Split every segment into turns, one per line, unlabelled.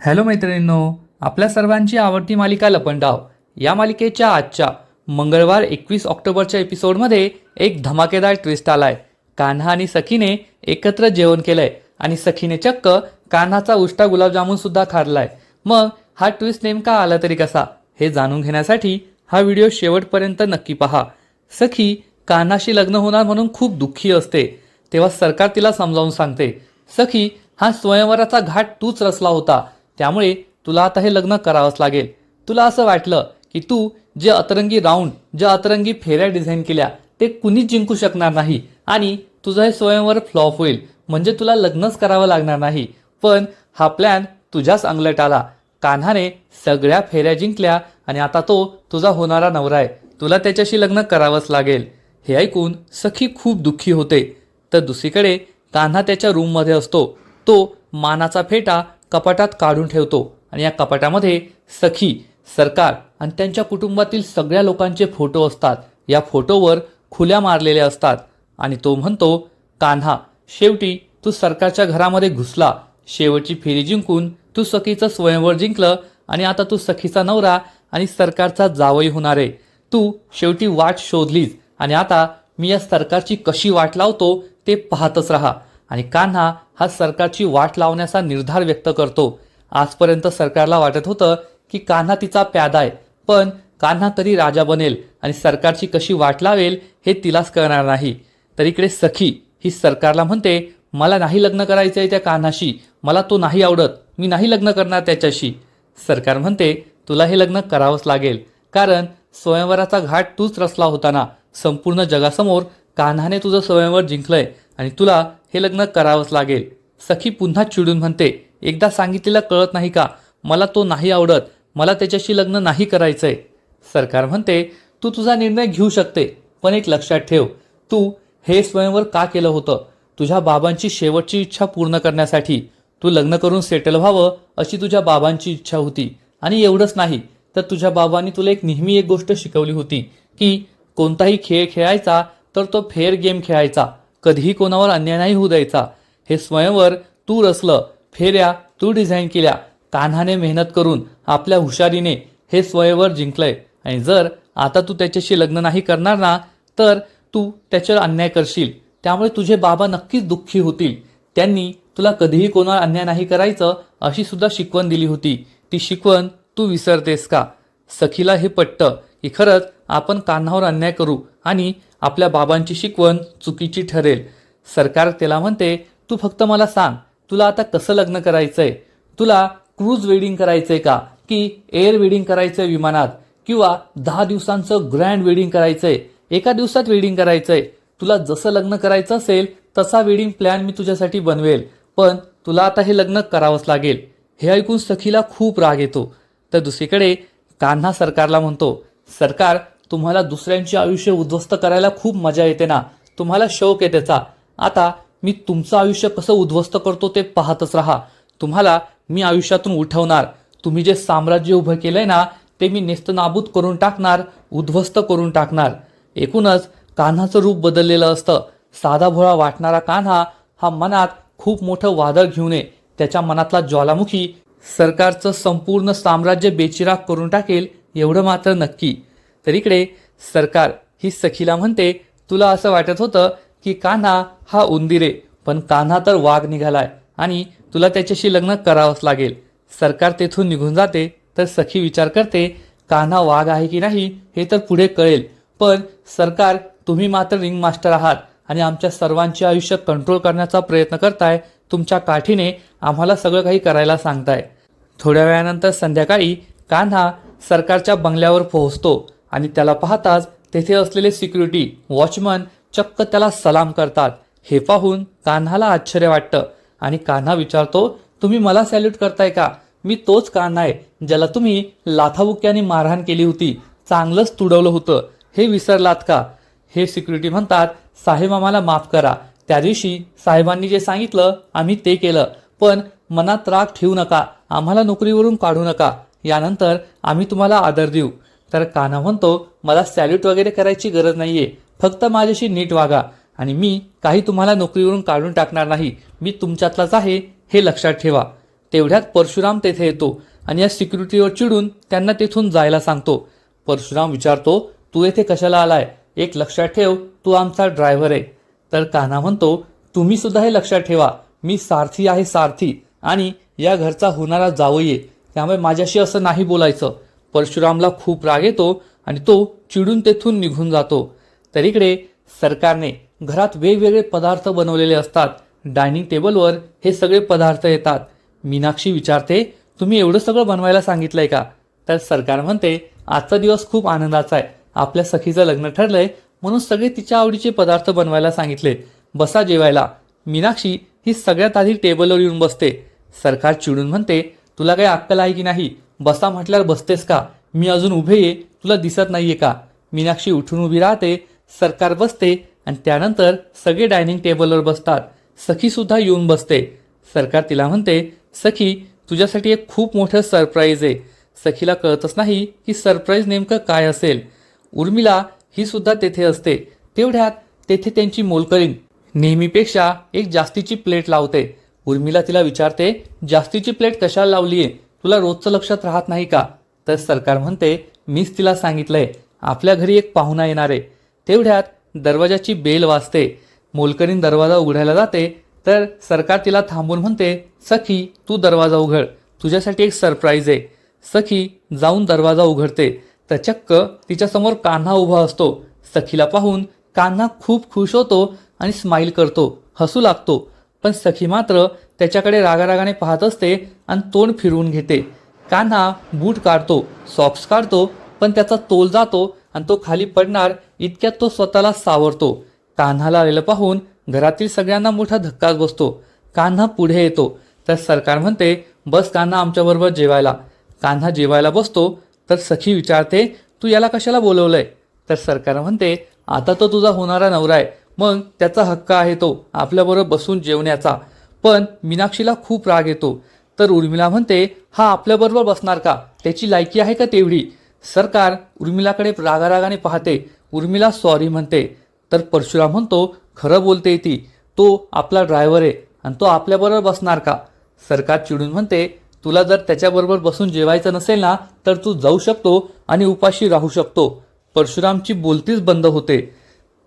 Hello मैत्रिणींनो आपल्या सर्वांची आवडती मालिका लपंडाव. या मालिकेच्या आजच्या मंगळवार एकवीस ऑक्टोबरच्या एपिसोडमध्ये एक धमाकेदार ट्विस्ट आलाय. कान्हा आणि सखीने एकत्र जेवण केलंय आणि सखीने चक्क कान्हाचा उष्टा गुलाबजामुन सुद्धा खाल्लाय मग हा ट्विस्ट नेमका आला तरी कसा? हे जाणून घेण्यासाठी हा व्हिडिओ शेवटपर्यंत नक्की पहा. सखी कान्हाशी लग्न होणार म्हणून खूप दुःखी असते. तेव्हा सरकार तिला समजावून सांगते सखी हा स्वयंवराचा घाट तूच रचला होता. त्यामुळे तुला आता हे लग्न करावंच लागेल. तुला असं वाटलं की तू जे अतरंगी राऊंड ज्या अतरंगी फेऱ्या डिझाईन केल्या ते कुणीच जिंकू शकणार नाही आणि तुझं हे स्वयंवर फ्लॉप होईल. म्हणजे तुला लग्नच करावं लागणार नाही. पण हा प्लॅन तुझ्याच अंगलट आला. कान्हाने सगळ्या फेऱ्या जिंकल्या आणि आता तो तुझा होणारा नवरा आहे. तुला त्याच्याशी लग्न करावंच लागेल. हे ऐकून सखी खूप दुःखी होते. तर दुसरीकडे कान्हा त्याच्या रूममध्ये असतो. तो मानाचा फेटा कपाटात काढून ठेवतो आणि या कपाटामध्ये सखी सरकार आणि त्यांच्या कुटुंबातील सगळ्या लोकांचे फोटो असतात. या फोटोवर खुल्या मारलेल्या असतात आणि तो म्हणतो कान्हा शेवटी तू सरकारच्या घरामध्ये घुसला. शेवटची फेरी जिंकून तू सखीचं स्वयंवर जिंकलं आणि आता तू सखीचा नवरा आणि सरकारचा जावई होणार आहे. तू शेवटी वाट शोधलीस आणि आता मी या सरकारची कशी वाट लावतो ते पाहतच राहा. आणि कान्हा हा सरकारची वाट लावण्याचा निर्धार व्यक्त करतो. आजपर्यंत सरकारला वाटत होतं की कान्हा तिचा प्यादा आहे पण कान्हा कधी राजा बनेल आणि सरकारची कशी वाट लावेल हे तिलाच कळणार नाही. तर इकडे सखी ही सरकारला म्हणते मला नाही लग्न करायचं आहे त्या कान्हाशी मला तो नाही आवडत मी नाही लग्न करणार त्याच्याशी. सरकार म्हणते तुला हे लग्न करावंच लागेल कारण स्वयंवराचा घाट तूच रचला होता ना. संपूर्ण जगासमोर कान्हाने तुझं स्वयंवर जिंकलंय आणि तुला हे लग्न करावंच लागेल. सखी पुन्हा चिडून म्हणते एकदा सांगितलेलं कळत नाही का? मला तो नाही आवडत. मला त्याच्याशी लग्न नाही करायचंय. सरकार म्हणते तू तुझा निर्णय घेऊ शकते पण एक लक्षात ठेव. तू हे स्वयंवर का केलं होतं? तुझ्या बाबांची शेवटची इच्छा पूर्ण करण्यासाठी. तू लग्न करून सेटल व्हावं अशी तुझ्या बाबांची इच्छा होती. आणि एवढंच नाही तर तुझ्या बाबांनी तुला एक नेहमी एक गोष्ट शिकवली होती की कोणताही खेळ खेळायचा तर तो फेअर गेम खेळायचा. कधीही कोणावर अन्याय नाही होऊ द्यायचा. हे स्वयंवर तू रचलं फेऱ्या तू डिझाईन केल्या कान्हाने मेहनत करून आपल्या हुशारीने हे स्वयंवर जिंकलंय. आणि जर आता तू त्याच्याशी लग्न नाही करणार ना तर तू त्याच्यावर अन्याय करशील. त्यामुळे तुझे बाबा नक्कीच दुःखी होतील. त्यांनी तुला कधीही कोणावर अन्याय नाही करायचं अशी सुद्धा शिकवण दिली होती. ती शिकवण तू विसरतेस का? सखीला हे पटतं की खरंच आपण कान्हावर अन्याय करू आणि आपल्या बाबांची शिकवण चुकीची ठरेल. सरकार त्याला म्हणते तू फक्त मला सांग तुला आता कसं लग्न करायचंय? तुला क्रूज वेडिंग करायचंय का? की एअर वेडिंग करायचंय विमानात? किंवा दहा दिवसांचं ग्रँड वेडिंग करायचंय? एका दिवसात वेडिंग करायचंय? तुला जसं लग्न करायचं असेल तसा वेडिंग प्लॅन मी तुझ्यासाठी बनवेल. पण तुला आता हे लग्न करावंच लागेल. हे ऐकून सखीला खूप राग येतो. तर दुसरीकडे कान्हा सरकारला म्हणतो सरकार तुम्हाला दुसऱ्यांचे आयुष्य उद्ध्वस्त करायला खूप मजा येते ना. तुम्हाला शौक आहे त्याचा आता मी तुमचं आयुष्य कसं उद्ध्वस्त करतो ते पाहतच राहा. तुम्हाला मी आयुष्यातून उठवणार. तुम्ही जे साम्राज्य उभं केलंय ना ते मी नेस्तनाबूत करून टाकणार उद्ध्वस्त करून टाकणार. एकूणच कान्हाचं रूप बदललेलं असतं. साधा भोळा वाटणारा कान्हा हा मनात खूप मोठं वादळ घेऊन ये. त्याच्या मनातला ज्वालामुखी सरकारचं संपूर्ण साम्राज्य बेचिराग करून टाकेल एवढं मात्र नक्की. तर इकडे सरकार ही सखीला म्हणते तुला असं वाटत होतं की कान्हा हा उंदिरे पण कान्हा तर वाघ निघालाय आणि तुला त्याच्याशी लग्न करावंच लागेल. सरकार तेथून निघून जाते तर सखी विचार करते कान्हा वाघ आहे की नाही हे तर पुढे कळेल. पण सरकार तुम्ही मात्र रिंग मास्टर आहात आणि आमच्या सर्वांचे आयुष्य कंट्रोल करण्याचा प्रयत्न करताय. तुमच्या काठीने आम्हाला सगळं काही करायला सांगताय. थोड्या वेळानंतर संध्याकाळी कान्हा सरकारच्या बंगल्यावर पोहोचतो. आणि त्याला पाहताच तेथे असलेले सिक्युरिटी वॉचमन चक्क त्याला सलाम करतात. हे पाहून कान्हाला आश्चर्य वाटतं. आणि कान्हा विचारतो तुम्ही मला सॅल्यूट करताय का? मी तोच कान्हा आहे ज्याला तुम्ही लाथाबुक्याने मारहाण केली होती. चांगलंच तुडवलं होतं. हे विसरलात का? हे सिक्युरिटी म्हणतात साहेब आम्हाला माफ करा. त्या दिवशी साहेबांनी जे सांगितलं आम्ही ते केलं. पण मनात राग ठेवू नका. आम्हाला नोकरीवरून काढू नका. यानंतर आम्ही तुम्हाला आदर देऊ. तर कान्हा म्हणतो मला सॅल्यूट वगैरे करायची गरज नाहीये. फक्त माझ्याशी नीट वागा. आणि मी काही तुम्हाला नोकरीवरून काढून टाकणार नाही. मी तुमच्यातलाच आहे हे लक्षात ठेवा. तेवढ्यात परशुराम तेथे येतो आणि या सिक्युरिटीवर चिडून त्यांना तेथून जायला सांगतो. परशुराम विचारतो तू येथे कशाला आलाय? एक लक्षात ठेव तू आमचा ड्रायव्हर आहे. तर कान्हा म्हणतो तुम्ही सुद्धा हे लक्षात ठेवा. मी सारथी आहे सारथी. आणि या घरचा होणारा जावई आहे. त्यामुळे माझ्याशी असं नाही बोलायचं. परशुरामला खूप राग येतो आणि तो चिडून तेथून निघून जातो. तर इकडे सरकारने घरात वेगवेगळे पदार्थ बनवलेले असतात. डायनिंग टेबलवर हे सगळे पदार्थ येतात. मीनाक्षी विचारते तुम्ही एवढं सगळं बनवायला सांगितलंय का? तर सरकार म्हणते आजचा दिवस खूप आनंदाचा आहे. आपल्या सखीचं लग्न ठरलंय म्हणून सगळे तिच्या आवडीचे पदार्थ बनवायला सांगितले. बसा जेवायला. मीनाक्षी ही सगळ्यात आधी टेबलवर येऊन बसते. सरकार चिडून म्हणते तुला काही अक्कल आहे की नाही? बसा म्हटल्यावर बसतेस का? मी अजून उभे ये तुला दिसत नाहीये का? मीनाक्षी उठून उभी राहते सरकार बसते आणि त्यानंतर सगळे डायनिंग टेबलवर बसतात. सखी सुद्धा येऊन बसते. सरकार तिला म्हणते सखी तुझ्यासाठी एक खूप मोठं सरप्राईज आहे. सखीला कळतच नाही की सरप्राईज नेमकं काय असेल. उर्मिला ही सुद्धा तेथे असते. तेवढ्यात तेथे त्यांची मोलकरीण नेहमीपेक्षा एक जास्तीची प्लेट लावते. उर्मिला तिला विचारते जास्तीची प्लेट कशाला लावलीये? तुला रोजचं लक्षात राहत नाही का? तर सरकार म्हणते मीच तिला सांगितलंय आपल्या घरी एक पाहुणा येणार आहे. तेवढ्यात दरवाजाची बेल वाजते. मोलकरीन दरवाजा उघडायला जाते. तर सरकार तिला थांबून म्हणते सखी तू दरवाजा उघड. तुझ्यासाठी एक सरप्राईज आहे. सखी जाऊन दरवाजा उघडते. तर चक्क तिच्यासमोर कान्हा उभा असतो. सखीला पाहून कान्हा खूप खुश होतो आणि स्माईल करतो. हसू लागतो. पण सखी मात्र त्याच्याकडे रागारागाने पाहत असते आणि तोंड फिरवून घेते. कान्हा बूट काढतो सॉक्स काढतो पण त्याचा तोल जातो आणि तो खाली पडणार इतक्यात तो स्वतःला सावरतो. कान्हाला आलेलं पाहून घरातील सगळ्यांना मोठा धक्काच बसतो. कान्हा पुढे येतो. तर सरकार म्हणते बस कान्हा आमच्याबरोबर जेवायला. कान्हा जेवायला बसतो. तर सखी विचारते तू याला कशाला बोलवलंय? तर सरकार म्हणते आता तो तुझा होणारा नवरा आहे. मग त्याचा हक्क आहे तो आपल्याबरोबर बसून जेवण्याचा. पण मीनाक्षीला खूप राग येतो. तर उर्मिला म्हणते हा आपल्याबरोबर बसणार का? त्याची लायकी आहे का तेवढी? सरकार उर्मिलाकडे रागारागाने पाहते. उर्मिला सॉरी म्हणते. तर परशुराम म्हणतो खरं बोलते ती. तो आपला ड्रायव्हर आहे आणि तो आपल्याबरोबर बसणार का? सरकार चिडून म्हणते तुला जर त्याच्याबरोबर बसून जेवायचं नसेल ना तर तू जाऊ शकतो आणि उपाशी राहू शकतो. परशुरामची बोलतीच बंद होते.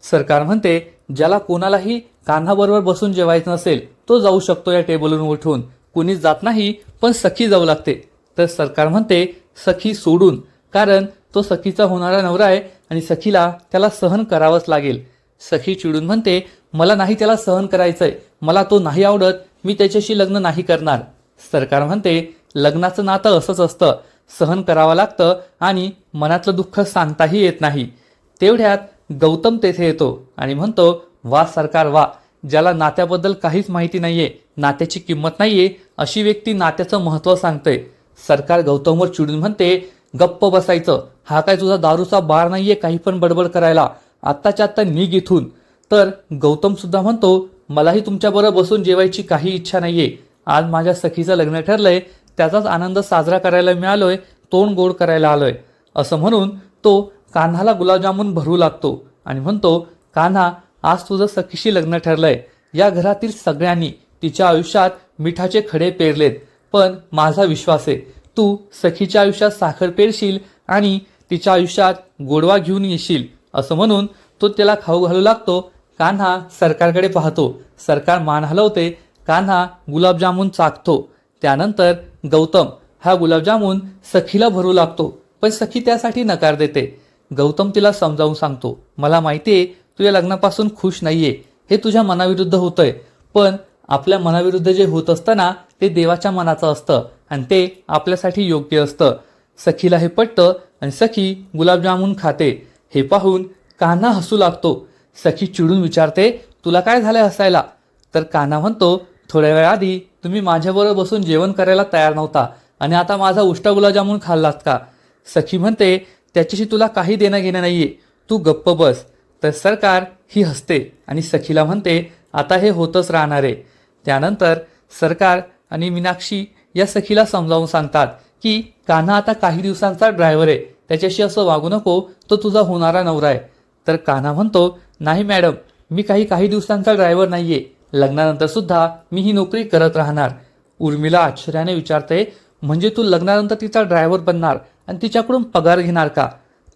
सरकार म्हणते ज्याला कोणालाही कान्हाबरोबर बसून जेवायचं नसेल तो जाऊ शकतो या टेबलवरून उठून. कुणीच जात नाही पण सखी जाऊ लागते. तर सरकार म्हणते सखी सोडून कारण तो सखीचा होणारा नवरा आहे आणि सखीला त्याला सहन करावंच लागेल. सखी चिडून म्हणते मला नाही त्याला सहन करायचंय मला तो नाही आवडत मी त्याच्याशी लग्न नाही करणार. सरकार म्हणते लग्नाचं नातं असंच असतं सहन करावं लागतं आणि मनातलं दुःख सांगताही येत नाही. तेवढ्यात गौतम तेथे येतो आणि म्हणतो वा सरकार वा ज्याला नात्याबद्दल काहीच माहिती नाहीये नात्याची किंमत नाहीये अशी व्यक्ती नात्याचं महत्त्व सांगते सरकार गौतमवर चिडून म्हणते गप्प बसायचं हा काय तुझा दारूचा बार नाहीये काही पण बडबड करायला? आत्ताच्या आत्ता निघ इथून. तर गौतम सुद्धा म्हणतो मलाही तुमच्याबरोबर बसून जेवायची काही इच्छा नाहीये. आज माझ्या सखीचं लग्न ठरलंय त्याचाच आनंद साजरा करायला मिळालोय तोंड गोड करायला आलोय. असं म्हणून तो कान्हाला गुलाबजामुन भरू लागतो आणि म्हणतो कान्हा आज तुझं सखीशी लग्न ठरलंय. या घरातील सगळ्यांनी तिच्या आयुष्यात मिठाचे खडे पेरलेत पण माझा विश्वास आहे तू सखीच्या आयुष्यात साखर पेरशील आणि तिच्या आयुष्यात गोडवा घेऊन येशील असं म्हणून तो त्याला खाऊ घालू लागतो. कान्हा सरकारकडे पाहतो. सरकार मान हलवते. कान्हा गुलाबजामुन चाकतो त्यानंतर गौतम हा गुलाबजामुन सखीला भरू लागतो. पण सखी त्यासाठी नकार देते. गौतम तिला समजावून सांगतो मला माहिती आहे तुझ्या लग्नापासून खुश नाहीये. हे तुझ्या मनाविरुद्ध होतंय. पण आपल्या मनाविरुद्ध जे होत असताना ते देवाच्या मनाचं असतं आणि ते आपल्यासाठी योग्य असतं. सखीला हे पटतं आणि सखी गुलाबजामुन खाते. हे पाहून कान्हा हसू लागतो. सखी चिडून विचारते तुला काय झालंय हसायला? तर कान्हा म्हणतो थोड्या वेळ आधी तुम्ही माझ्याबरोबर बसून जेवण करायला तयार नव्हता आणि आता माझा उष्टा गुलाबजामुन खाल्लात का? सखी म्हणते त्याच्याशी तुला काही देणं घेणं आहे तू गप्प बस. तर सरकार ही हसते आणि सखीला म्हणते आता हे होतच राहणार आहे. त्यानंतर सरकार आणि मीनाक्षी या सखीला समजावून सांगतात की कान्हा आता काही दिवसांचा ड्रायव्हर आहे. त्याच्याशी असं वागू नको. तो तुझा होणारा नवरा आहे. तर कान्हा म्हणतो नाही मॅडम मी काही काही दिवसांचा ड्रायव्हर नाही लग्नानंतर सुद्धा मी ही नोकरी करत राहणार. उर्मिला आश्चर्याने विचारते म्हणजे तू लग्नानंतर तिचा ड्रायव्हर बनणार? आणि तिच्याकडून पगार घेणार का?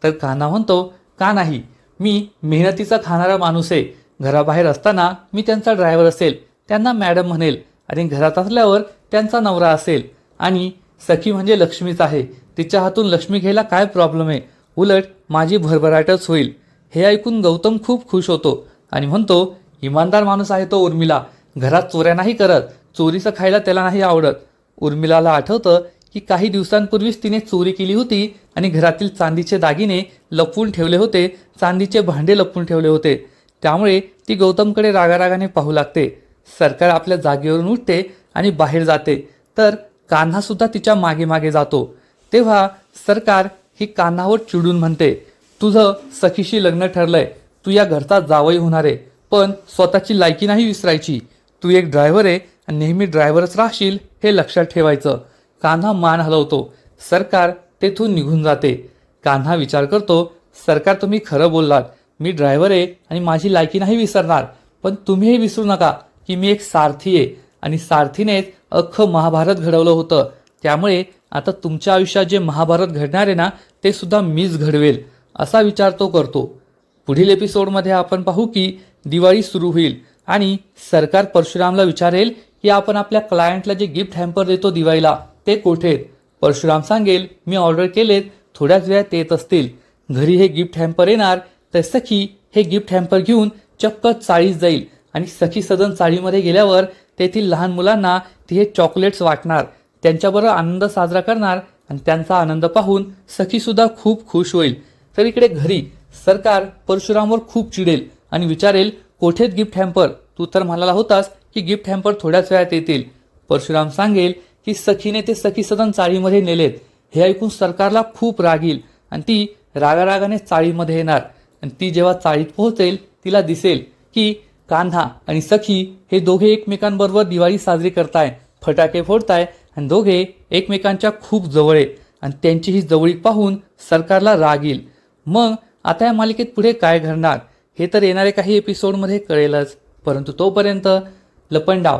तर कान्हा म्हणतो का नाही? मी मेहनतीचा खाणारा माणूस आहे. घराबाहेर असताना मी त्यांचा ड्रायव्हर असेल. त्यांना मॅडम म्हणेल. आणि घरात असल्यावर त्यांचा नवरा असेल. आणि सखी म्हणजे लक्ष्मीच आहे. तिच्या हातून लक्ष्मी घ्यायला काय प्रॉब्लेम आहे? उलट माझी भरभराटच होईल. हे ऐकून गौतम खूप खुश होतो आणि म्हणतो इमानदार माणूस आहे तो उर्मिला. घरात चोऱ्या नाही करत. चोरीचं खायला त्याला नाही आवडत. उर्मिलाला आठवतं की काही दिवसांपूर्वीच तिने चोरी केली होती आणि घरातील चांदीचे दागिने लपवून ठेवले होते चांदीचे भांडे लपवून ठेवले होते. त्यामुळे ती गौतमकडे रागारागाने पाहू लागते. सरकार आपल्या जागेवरून उठते आणि बाहेर जाते. तर कान्हासुद्धा तिच्यामागे मागे जातो. तेव्हा सरकार ही कान्हावर चिडून म्हणते तुझं सखीशी लग्न ठरलंय. तू या घरचा जावई होणार आहे. पण स्वतःची लायकी नाही विसरायची. तू एक ड्रायव्हर आहे आणि नेहमी ड्रायव्हरच राहशील हे लक्षात ठेवायचं. कान्हा मान हलवतो. सरकार तेथून निघून जाते. कान्हा विचार करतो सरकार तुम्ही खरं बोललात. मी ड्रायव्हर आहे आणि माझी लायकी नाही विसरणार. पण तुम्हीही विसरू नका की मी एक सारथी आहे. आणि सारथीनेच अख्खं महाभारत घडवलं होतं. त्यामुळे आता तुमच्या आयुष्यात जे महाभारत घडणार आहे ना ते सुद्धा मीच घडवेल असा विचार तो करतो. पुढील एपिसोडमध्ये आपण पाहू की दिवाळी सुरू होईल. आणि सरकार परशुरामला विचारेल की आपण आपल्या क्लायंटला जे गिफ्ट हॅम्पर देतो दिवाळीला ते कोठे आहेत? परशुराम सांगेल मी ऑर्डर केलेत थोड्याच वेळात येत असतील. घरी हे गिफ्ट हॅम्पर येणार तर सखी हे गिफ्ट हॅम्पर घेऊन चक्क चाळीस जाईल आणि सखी सदन चाळीमध्ये गेल्यावर तेथील लहान मुलांना ती हे चॉकलेट्स वाटणार. त्यांच्याबरोबर आनंद साजरा करणार आणि त्यांचा आनंद पाहून सखीसुद्धा खूप खुश होईल. तर इकडे घरी सरकार परशुरामवर खूप चिडेल आणि विचारेल कोठेत गिफ्ट हॅम्पर? तू तर म्हणाला होतास की गिफ्ट हॅम्पर थोड्याच वेळात येतील. परशुराम सांगेल की सखीने ते सखी सदन चाळीमध्ये नेलेत. हे ऐकून सरकारला खूप राग येईल आणि ती रागारागाने चाळीमध्ये येणार. आणि ती जेव्हा चाळीत पोहोचेल तिला दिसेल की कान्हा आणि सखी हे दोघे एकमेकांबरोबर दिवाळी साजरी करताय फटाके फोडताय आणि दोघे एकमेकांच्या खूप जवळ आहे आणि त्यांची ही जवळीक पाहून सरकारला राग येईल. मग आता या मालिकेत पुढे काय घडणार? हे तर येणारे काही एपिसोडमध्ये कळेलच. परंतु तोपर्यंत लपंडाव.